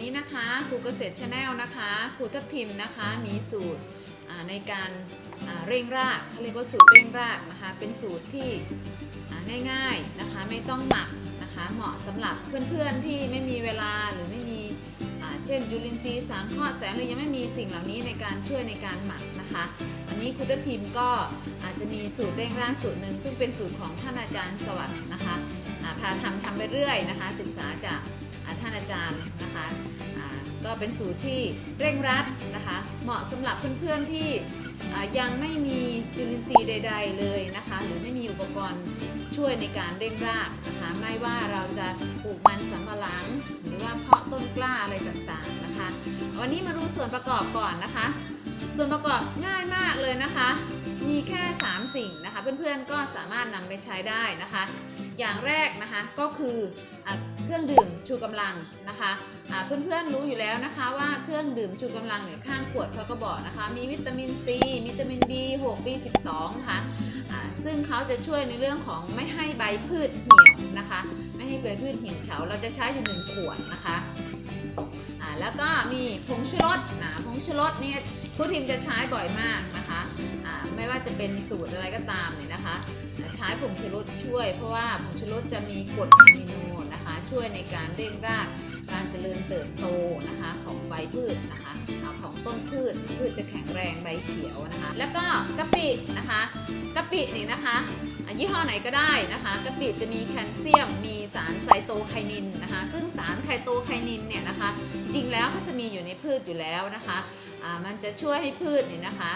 นี้นะคะครูเกษตรชาแนลนะคะครูทับทิมนะคะมีสูตรในการเร่งรากเขาเรียกว่าสูตรเร่งรากนะคะ เป็นสูตรที่ง่ายๆนะคะไม่ต้องหมักนะคะเหมาะสำหรับเพื่อนๆที่ไม่มีเวลาหรือไม่มีเช่นจุลินทรีย์สังเคราะห์แสงหรือยังไม่มีสิ่งเหล่านี้ในการช่วยในการหมักนะคะวันนี้ครูทับทิมก็อาจจะมีสูตรเร่งรากสูตรหนึ่งซึ่งเป็นสูตรของท่านอาจารย์สวัสด์นะคะพาทำทำไปเรื่อยนะคะ ศึกษาจาก ท่านอาจารย์นะคะก็เป็นสูตรที่เร่งรัดนะคะ เหมาะสำหรับเพื่อนๆที่ยังไม่มีจุลินทรีย์ใด ๆ เลยนะคะ หรือไม่มีอุปกรณ์ช่วยในการเร่งรากนะคะ ไม่ว่าเราจะปลูกมันสำปะหลัง หรือว่าเพาะต้นกล้าอะไรต่างๆนะคะ วันนี้มาดูส่วนประกอบก่อนนะคะ ส่วนประกอบง่ายมากเลยนะคะ มีแค่ 3 สิ่งนะคะ เพื่อนๆก็สามารถนำไปใช้ได้นะคะ อย่างแรกนะคะก็คืออเครื่องดื่มชูกำลังนะคะะเพื่อนๆรู้อยู่แล้วนะคะว่าเครื่องดื่มชูกำลังเนี่ยข้างขวดเขาก็บอกนะคะ มีวิตามินซีวิตามิน B6 B12 นะคะอะซึ่งเขาจะช่วยในเรื่องของไม่ให้ใบพืชเหี่ยวนะคะ ไม่ให้ใบพืชเหี่ยวเฉาเราจะใช้อยู่หนึ่งขวดนะคะแล้วก็มีผงชูรสนะผงชูรสเนี่ยผู้ทีมจะใช้บ่อยมากน ว่าจะเป็นสูตรอะไรก็ตามเนี่ยนะคะ ใช้ผงชูรสช่วย เพราะว่าผงชูรสจะมีกรดอะมิโนนะคะ ช่วยในการเร่งรากการเจริญเติบโตนะคะของใบพืชนะคะของต้นพืชพืชจะแข็งแรงใบเขียวนะคะ แล้วก็กะปินะคะกะปินี่นะคะยี่ห้อไหนก็ได้นะคะกะปิจะมีแคลเซียม มีสารไซโตไคนินนะคะ ซึ่งสารไคโตไคนินเนี่ยนะคะ จริงแล้วเขาจะมีอยู่ในพืชอยู่แล้วนะคะ มันจะช่วยให้พืชเนี่ยนะคะ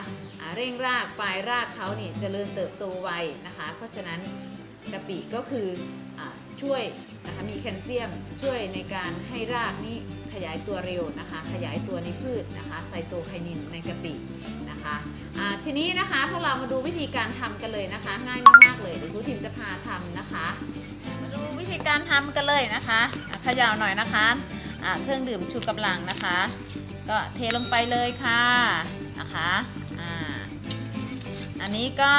เร่งรากปลายรากเขาเนี่ยเจริญเติบโตไวนะคะ เพราะฉะนั้นกะปิก็คืออช่วยนะคะมีแคลเซียมช่วยในการให้รากนี้ขยายตัวเร็วนะคะ ขยายตัวในพืชนะคะไซโตไคนินในกะปินะคะอ่าทีนี้นะคะพวกเรามาดูวิธีการทำกันเลยนะคะ ง่ายมากๆเลยเดี๋ยวครูทิมจะพาทำนะคะ มาดูวิธีการทำกันเลยนะคะเขย่าหน่อยนะคะอ่าเครื่องดื่มชูกำลังนะคะ ก็เทลงไปเลยค่ะนะคะอ่าอันนี้ก็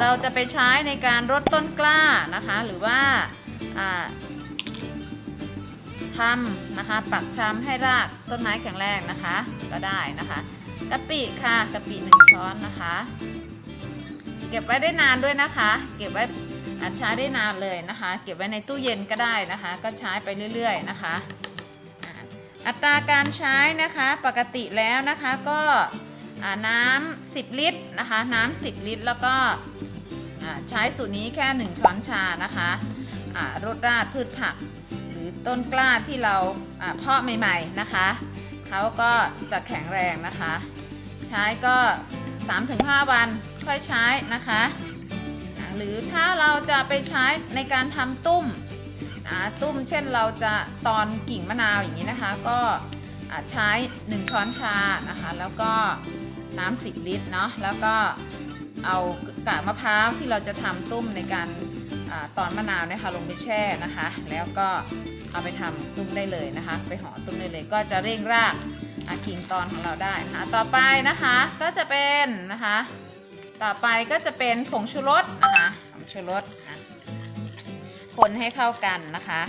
เราจะไปใช้ในการรดต้นกล้านะคะ หรือว่าอ่าทำนะคะปักชำให้รากต้นไม้แข็งแรงนะคะ ก็ได้นะคะกะปิค่ะกะปิหนึ่งช้อนนะคะ เก็บไว้ได้นานด้วยนะคะ เก็บไว้อาจใช้ได้นานเลยนะคะ เก็บไว้ในตู้เย็นก็ได้นะคะ ก็ใช้ไปเรื่อย ๆ นะคะ อัตราการใช้นะคะปกติแล้วนะคะก็น้ำ10 ลิตรนะคะน้ำ10 ลิตร แล้วก็ใช้สูตรนี้แค่ 1 ช้อนชานะคะรดราดพืชผัก หรือต้นกล้าที่เราเพาะใหม่ๆนะคะเขาก็จะแข็งแรงนะคะ ใช้ก็ 3-5 วันค่อยใช้นะคะ หรือถ้าเราจะไปใช้ในการทำตุ้ม ตุ้มเช่นเราจะตอนกิ่งมะนาวอย่างนี้นะคะ ก็ใช้ 1 ช้อนชานะคะ แล้วก็น้ำ10ลิตรเนาะแล้วก็เอากากมะพร้าวที่เราจะทำตุ้มในการอตอนมะนาวนะคะลงไปแช่นะคะ แล้วก็เอาไปทำตุ้มได้เลยนะคะ ไปห่อตุ้มได้เลย ก็จะเร่งรากกิ่งตอนของเราได้นะคะต่อไปนะคะก็จะเป็นนะคะ ต่อไปก็จะเป็นผงชูรสนะคะผงชูรสอะ คนให้เข้ากันนะคะ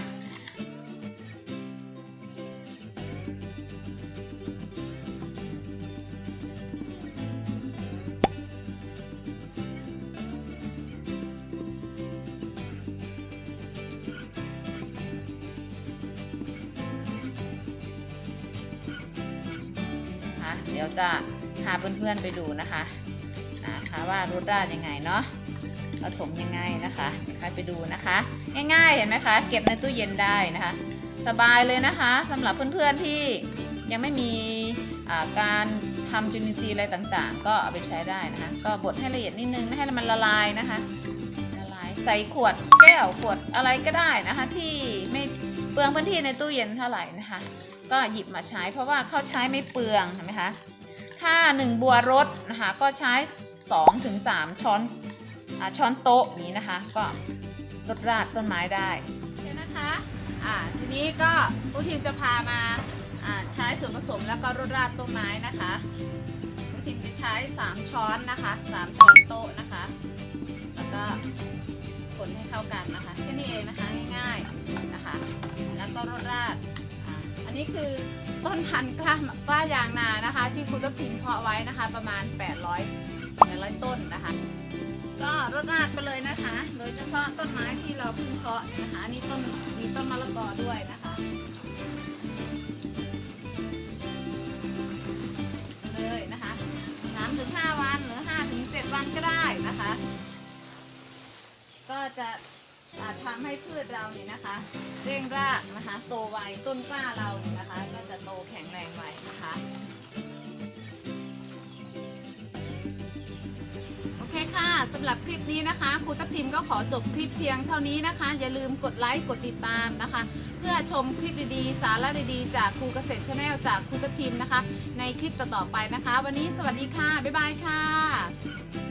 นะคะ เดี๋ยวจะพาเพื่อนๆไปดูนะคะนะคะว่ารสราดยังไงเนาะ ผสมยังไงนะคะใครไปดูนะคะ ง่ายๆเห็นไหมคะ เก็บในตู้เย็นได้นะคะ สบายเลยนะคะสำหรับเพื่อนๆที่ยังไม่มีการทำจุลินทรีย์อะไรต่างๆ ก็เอาไปใช้ได้นะคะ ก็บดให้ละเอียดนิดนึงให้มันละลายนะคะละลายใส่ขวดแก้วขวดอะไรก็ได้นะคะ ที่ไม่เปลืองพื้นที่ในตู้เย็นเท่าไหร่นะคะ ก็หยิบมาใช้เพราะว่าเขาใช้ไม่เปลืองเห็นไหมคะถ้า 1 บัวรสนะคะก็ใช้2ถึง3ช้อน ช้อนโต๊ะนี้นะคะ ก็รดราดต้นไม้ได้โอเคนะคะอ่าทีนี้ก็ผู้ทีมจะพามาอ่าใช้ส่วนผสมแล้วก็รดราดต้นไม้นะคะผู้ทีมจะใช้ 3 ช้อนนะคะ3ช้อนโต๊ะนะคะ แล้วก็คนให้เข้ากันนะคะแค่นี้เองนะคะง่ายๆนะคะ แล้วก็รดราดอันนี้คือต้นพันธุ์กล้ากล้ายางนานะคะ ที่ครูทับทิมเพาะไว้นะคะ ประมาณ 800 800 ต้นนะคะ รดน้ำไปเลยนะคะ โดยเฉพาะต้นไม้ที่เราเพิ่งเพาะนะคะนี่ต้นมีต้นมะละกอด้วยนะคะเลยนะคะ3ถึง5วันหรือ5ถึง7วันก็ได้นะคะ ก็จะอาจทำให้พืชเราเนี่ยนะคะ เร่งรากนะคะ โตไวต้นกล้าเราเนี่ยนะคะ สำหรับคลิปนี้นะคะครูทัพทิมก็ขอจบคลิปเพียงเท่านี้นะคะ อย่าลืมกดไลค์กดติดตามนะคะ เพื่อชมคลิปดีๆ สาระดีๆ จากครูเกษตรชาแนลจากครูทัพทิมนะคะ ในคลิปต่อๆไปนะคะ วันนี้สวัสดีค่ะ บ๊ายบายค่ะ